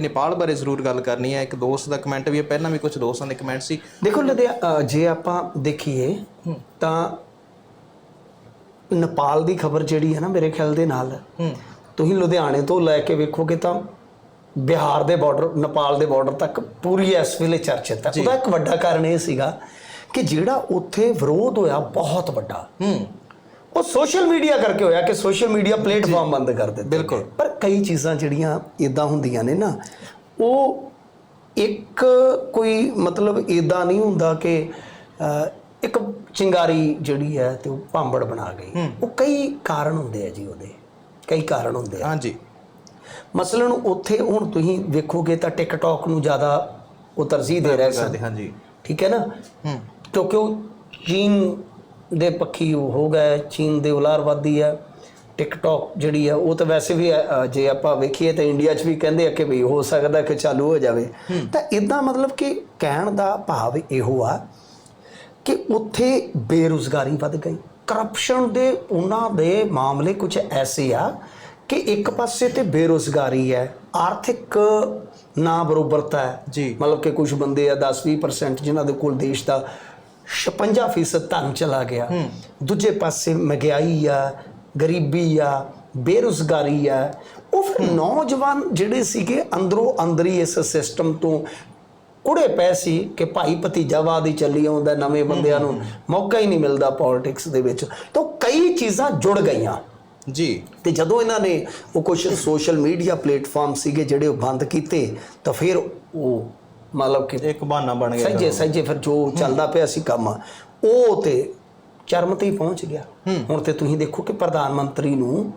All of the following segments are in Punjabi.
ਨੇਪਾਲ ਬਾਰੇ ਜ਼ਰੂਰ ਗੱਲ ਕਰਨੀ ਹੈ। ਇੱਕ ਦੋਸਤ ਦਾ ਕਮੈਂਟ ਵੀ ਹੈ। ਪਹਿਲਾਂ ਵੀ ਕੁਝ ਦੋਸਤਾਂ ਦੇ ਕਮੈਂਟ ਸੀ। ਦੇਖੋ ਲੁਧਿਆ ਜੇ ਆਪਾਂ ਦੇਖੀਏ ਤਾਂ ਨੇਪਾਲ ਦੀ ਖਬਰ ਜਿਹੜੀ ਹੈ ਨਾ ਮੇਰੇ ਖਿਆਲ ਦੇ ਨਾਲ ਤੁਸੀਂ ਲੁਧਿਆਣੇ ਤੋਂ ਲੈ ਕੇ ਵੇਖੋਗੇ ਤਾਂ ਬਿਹਾਰ ਦੇ ਬਾਰਡਰ ਨੇਪਾਲ ਦੇ ਬਾਰਡਰ ਤੱਕ ਪੂਰੀ ਇਸ ਵੇਲੇ ਚਰਚਿਤ ਹੈ। ਉਹਦਾ ਇੱਕ ਵੱਡਾ ਕਾਰਨ ਇਹ ਸੀਗਾ ਕਿ ਜਿਹੜਾ ਉੱਥੇ ਵਿਰੋਧ ਹੋਇਆ ਬਹੁਤ ਵੱਡਾ। ਹੂੰ। ਉਹ ਸੋਸ਼ਲ ਮੀਡੀਆ ਕਰਕੇ ਹੋਇਆ ਕਿ ਸੋਸ਼ਲ ਮੀਡੀਆ ਪਲੇਟਫਾਰਮ ਬੰਦ ਕਰ ਦਿੱਤੇ ਬਿਲਕੁਲ। ਪਰ ਕਈ ਚੀਜ਼ਾਂ ਜਿਹੜੀਆਂ ਇਦਾਂ ਹੁੰਦੀਆਂ ਨੇ ਨਾ ਉਹ ਇੱਕ ਕੋਈ ਮਤਲਬ ਇਦਾਂ ਨਹੀਂ ਹੁੰਦਾ ਕਿ ਇੱਕ ਚਿੰਗਾਰੀ ਜਿਹੜੀ ਹੈ ਤੇ ਉਹ ਭਾਂਬੜ ਬਣਾ ਗਈ। ਉਹ ਕਈ ਕਾਰਨ ਹੁੰਦੇ ਆ ਜੀ ਉਹਦੇ। ਕਈ ਕਾਰਨ ਹੁੰਦੇ ਆ। ਹਾਂਜੀ। ਮਸਲਨ ਉੱਥੇ ਹੁਣ ਤੁਸੀਂ ਵੇਖੋਗੇ ਤਾਂ ਟਿਕਟੌਕ ਨੂੰ ਜ਼ਿਆਦਾ ਉਹ ਤਰਜੀਹ ਦੇ ਰਹੇ ਸਨ। ਹਾਂਜੀ। ਠੀਕ ਹੈ ਨਾ? ਹੂੰ। ਕਿਉਂਕਿ ਉਹ ਚੀਨ ਦੇ ਪੱਖੀ ਹੋ ਗਏ ਚੀਨ ਦੇ ਉਲਾਰਵਾਦੀ ਆ ਟਿਕਟੌਕ ਜਿਹੜੀ ਆ ਉਹ ਤਾਂ ਵੈਸੇ ਵੀ ਜੇ ਆਪਾਂ ਵੇਖੀਏ ਤਾਂ ਇੰਡੀਆ 'ਚ ਵੀ ਕਹਿੰਦੇ ਆ ਕਿ ਵੀ ਹੋ ਸਕਦਾ ਕਿ ਚਾਲੂ ਹੋ ਜਾਵੇ। ਤਾਂ ਇਦਾਂ ਮਤਲਬ ਕਿ ਕਹਿਣ ਦਾ ਭਾਵ ਇਹੋ ਆ ਕਿ ਉੱਥੇ ਬੇਰੁਜ਼ਗਾਰੀ ਵੱਧ ਗਈ। ਕਰਪਸ਼ਨ ਦੇ ਉਹਨਾਂ ਦੇ ਮਾਮਲੇ ਕੁਝ ਐਸੇ ਆ ਕਿ ਇੱਕ ਪਾਸੇ ਤੇ ਬੇਰੁਜ਼ਗਾਰੀ ਹੈ ਆਰਥਿਕ ਨਾ ਬਰੋਬਰਤਾ ਹੈ। ਜੀ। ਮਤਲਬ ਕਿ ਕੁਝ ਬੰਦੇ ਆ 10-20% ਜਿਨ੍ਹਾਂ ਦੇ ਕੋਲ ਦੇਸ਼ ਦਾ 56% ਧਨ ਚਲਾ ਗਿਆ। ਦੂਜੇ ਪਾਸੇ ਮਹਿੰਗਾਈ ਆ ਗਰੀਬੀ ਆ ਬੇਰੁਜ਼ਗਾਰੀ ਆ। ਉਹ ਫਿਰ ਨੌਜਵਾਨ ਜਿਹੜੇ ਸੀਗੇ ਅੰਦਰੋਂ ਅੰਦਰੀ ਇਸ ਸਿਸਟਮ ਤੋਂ ਕੁੜੇ ਪਏ ਸੀ ਕਿ ਭਾਈ ਭਤੀਜਾਵਾਦ ਹੀ ਚੱਲੀ ਆਉਂਦਾ ਨਵੇਂ ਬੰਦਿਆਂ ਨੂੰ। ਮੌਕਾ ਹੀ ਨਹੀਂ ਮਿਲਦਾ ਪੋਲਿਟਿਕਸ ਦੇ ਵਿੱਚ। ਤਾਂ ਕਈ ਚੀਜ਼ਾਂ ਜੁੜ ਗਈਆਂ। ਜੀ। ਤੇ ਜਦੋਂ ਇਹਨਾਂ ਨੇ ਉਹ ਕੁਝ ਸੋਸ਼ਲ ਮੀਡੀਆ ਪਲੇਟਫਾਰਮ ਸੀਗੇ ਜਿਹੜੇ ਉਹ ਬੰਦ ਕੀਤੇ ਤਾਂ ਫਿਰ ਉਹ ਮਤਲਬ ਕਿ ਇੱਕ ਬਹਾਨਾ ਬਣ ਗਿਆ ਸੱਜੇ ਸੱਜੇ ਫਿਰ ਜੋ ਚੱਲਦਾ ਪਿਆ ਸੀ ਕੰਮ ਉਹ ਤੇ ਚਰਮ ਤੇ ਹੀ ਪਹੁੰਚ ਗਿਆ। ਹੁਣ ਤੇ ਤੁਸੀਂ ਦੇਖੋ ਕਿ ਪ੍ਰਧਾਨ ਮੰਤਰੀ ਨੂੰ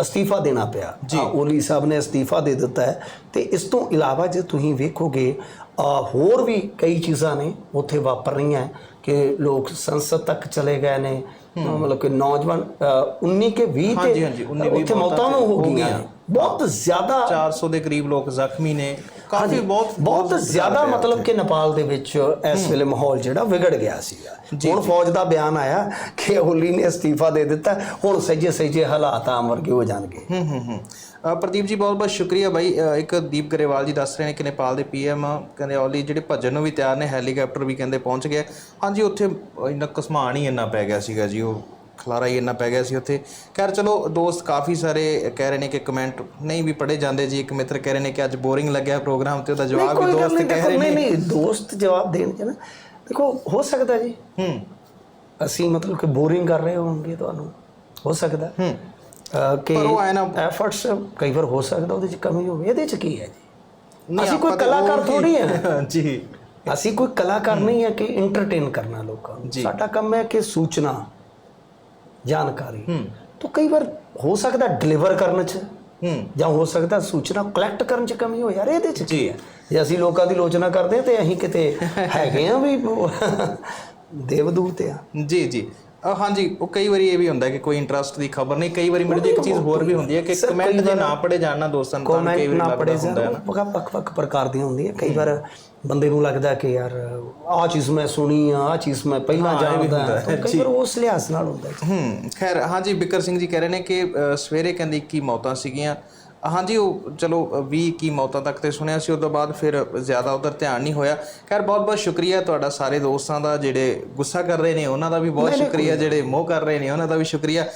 ਅਸਤੀਫਾ ਦੇਣਾ ਪਿਆ। ਓਲੀ ਸਾਹਿਬ ਨੇ ਅਸਤੀਫਾ ਦੇ ਦਿੱਤਾ ਹੈ। ਤੇ ਇਸ ਤੋਂ ਇਲਾਵਾ ਜੇ ਤੁਸੀਂ ਵੇਖੋਗੇ ਹੋਰ ਵੀ ਕਈ ਚੀਜ਼ਾਂ ਨੇ ਉੱਥੇ ਵਾਪਰ ਰਹੀਆਂ ਕਿ ਲੋਕ ਸੰਸਦ ਤੱਕ ਚਲੇ ਗਏ ਨੇ। ਮਤਲਬ ਕਿ ਨੌਜਵਾਨ ਅਹ 19 ਕੇ 20 ਹਾਂਜੀ, ਹਾਂਜੀ, 19 ਤੇ ਉੱਥੇ ਮੌਤਾਂ ਹੋ ਗਈਆਂ। ਬਹੁਤ ਜ਼ਿਆਦਾ 400 ਦੇ ਕਰੀਬ ਲੋਕ ਜ਼ਖਮੀ ਨੇ। ਕਾਫੀ ਬਹੁਤ ਬਹੁਤ ਜ਼ਿਆਦਾ ਮਤਲਬ ਕਿ ਨੇਪਾਲ ਦੇ ਵਿੱਚ ਇਸ ਵੇਲੇ ਮਾਹੌਲ ਜਿਹੜਾ ਵਿਗੜ ਗਿਆ ਸੀਗਾ। ਹੁਣ ਫੌਜ ਦਾ ਬਿਆਨ ਆਇਆ ਕਿ ਓਲੀ ਨੇ ਅਸਤੀਫਾ ਦੇ ਦਿੱਤਾ ਹੁਣ ਸੱਜੇ ਸੱਜੇ ਹਾਲਾਤ ਆਮ ਵਰਗੇ ਹੋ ਜਾਣਗੇ। ਹੂੰ ਹੂੰ ਹੂੰ। ਅ, ਪ੍ਰਦੀਪ ਜੀ ਬਹੁਤ ਬਹੁਤ ਸ਼ੁਕਰੀਆ ਅ, ਇੱਕ ਦੀਪ ਗਰੇਵਾਲ ਜੀ ਦੱਸ ਰਹੇ ਨੇ ਕਿ ਨੇਪਾਲ ਦੇ ਪੀਐਮ ਕਹਿੰਦੇ ਔਲੀ ਜਿਹੜੇ ਭੱਜਣ ਨੂੰ ਵੀ ਤਿਆਰ ਨੇ ਹੈਲੀਕਾਪਟਰ ਵੀ ਕਹਿੰਦੇ ਪਹੁੰਚ ਗਏ। ਹਾਂਜੀ ਉੱਥੇ ਇੰਨਾ ਕਸਮਾਨ ਹੀ ਇੰਨਾ ਪੈ ਗਿਆ ਸੀਗਾ ਜੀ ਉਹ ਖਲਾਰਾ ਹੀ ਇੰਨਾ ਪੈ ਗਿਆ ਸੀ ਉੱਥੇ। ਖੈਰ ਚਲੋ ਦੋਸਤ ਕਾਫੀ ਸਾਰੇ ਕਹਿ ਰਹੇ ਨੇ ਕਿ ਕਮੈਂਟ ਨਹੀਂ ਵੀ ਪੜੇ ਜਾਂਦੇ ਜੀ। ਇੱਕ ਮਿੱਤਰ ਕਹਿ ਰਹੇ ਨੇ ਕਿ ਅੱਜ ਬੋਰਿੰਗ ਲੱਗਿਆ ਪ੍ਰੋਗਰਾਮ ਤੇ ਉਹਦਾ ਜਵਾਬ ਵੀ ਦੋਸਤ ਕਹਿ ਰਹੇ ਨੇ। ਨਹੀਂ ਦੋਸਤ ਜਵਾਬ ਦੇਣ ਚ ਨਾ ਦੇਖੋ ਹੋ ਸਕਦਾ ਜੀ। ਹੂੰ। ਅਸੀਂ ਮਤਲਬ ਕਿ ਬੋਰਿੰਗ ਕਰ ਰਹੇ ਹੋਵਾਂਗੇ ਤੁਹਾਨੂੰ ਹੋ ਸਕਦਾ। ਹੂੰ। ਕਿ ਪਰ ਉਹ ਐਫਰਟਸ ਕਈ ਵਾਰ ਹੋ ਸਕਦਾ ਉਹਦੇ ਚ ਕਮੀ ਹੋਵੇ। ਇਹਦੇ ਚ ਕੀ ਹੈ ਜੀ? ਅਸੀਂ ਕੋਈ ਕਲਾਕਾਰ ਥੋੜੀ ਹੈ ਜੀ। ਅਸੀਂ ਕੋਈ ਕਲਾਕਾਰ ਨਹੀਂ ਹੈ ਕਿ ਐਂਟਰਟੇਨ ਕਰਨਾ ਲੋਕਾਂ ਨੂੰ। ਸਾਡਾ ਕੰਮ ਹੈ ਕਿ ਸੂਚਨਾ। ਜਾਣਕਾਰੀ। ਤਾਂ ਕਈ ਵਾਰ ਹੋ ਸਕਦਾ ਡਿਲੀਵਰ ਕਰਨ ਚ ਹੂੰ। ਜਾਂ ਹੋ ਸਕਦਾ ਸੂਚਨਾ ਕਲੈਕਟ ਕਰਨ ਚ ਕਮੀ ਹੋ ਯਾਰ ਇਹਦੇ ਚ ਹੈ? ਜੇ ਅਸੀਂ ਲੋਕਾਂ ਦੀ ਲੋਚਨਾ ਕਰਦੇ ਤੇ ਅਸੀਂ ਕਿਤੇ ਹੈਗੇ ਆ ਵੀ ਦੇਵਦੂਤ ਆ। ਜੀ ਜੀ। ਹਾਂਜੀ ਉਹ ਕਈ ਵਾਰੀ ਇਹ ਵੀ ਹੁੰਦਾ ਕਿ ਕੋਈ ਇੰਟਰਸਟ ਦੀ ਖਬਰ ਨਹੀਂ ਕਈ ਵਾਰੀ ਜੀ ਇੱਕ ਚੀਜ਼ ਹੋਰ ਵੀ ਹੁੰਦੀ ਹੈ ਕਿ ਕਮੈਂਟ ਵਾਰ- ਨਾ ਪੜੇ ਜਾਣ ਨਾ ਦੋਸਤਾਂ ਨੂੰ ਤਾਂ ਕਈ ਵਾਰੀ ਲੱਗਦਾ ਹੁੰਦਾ ਹੈ ਨਾ। ਵੱਖ ਪ੍ਰਕਾਰ ਦੀਆਂ ਹੁੰਦੀਆਂ। ਕਈ ਵਾਰ ਬੰਦੇ ਨੂੰ ਲੱਗਦਾ ਕਿ ਯਾਰ ਆਹ ਚੀਜ਼ ਮੈਂ ਸੁਣੀ ਆ ਆਹ ਚੀਜ਼ ਮੈਂ ਪਹਿਲਾਂ ਹਾਂ, ਜਾਣਦਾ। ਕਈ ਵਾਰ ਉਸ ਲਿਹਾਜ਼ ਨਾਲ ਹੁੰਦਾ ਜੀ ਹੂੰ ਖੈਰ ਹਾਂਜੀ ਬਿਕਰ ਸਿੰਘ ਜੀ ਕਹਿ ਰਹੇ ਨੇ ਕਿ ਸਵੇਰੇ ਕਹਿੰਦੇ 21 ਮੌਤਾਂ ਸੀਗੀਆਂ। ਹਾਂਜੀ ਉਹ ਚਲੋ 20 21 ਮੌਤਾਂ ਤੱਕ ਤੇ ਸੁਣਿਆ ਸੀ ਉਸ ਤੋਂ ਬਾਅਦ ਫਿਰ ਜ਼ਿਆਦਾ ਉਧਰ ਧਿਆਨ ਨਹੀਂ ਹੋਇਆ। ਖੈਰ ਬਹੁਤ ਬਹੁਤ ਸ਼ੁਕਰੀਆ ਤੁਹਾਡਾ ਸਾਰੇ ਦੋਸਤਾਂ ਦਾ ਜਿਹੜੇ ਗੁੱਸਾ ਕਰ ਰਹੇ ਨੇ ਉਹਨਾਂ ਦਾ ਵੀ ਬਹੁਤ ਸ਼ੁਕਰੀਆ ਜਿਹੜੇ ਮੋਹ ਕਰ ਰਹੇ ਨੇ ਉਹਨਾਂ ਦਾ ਵੀ ਸ਼ੁਕਰੀਆ।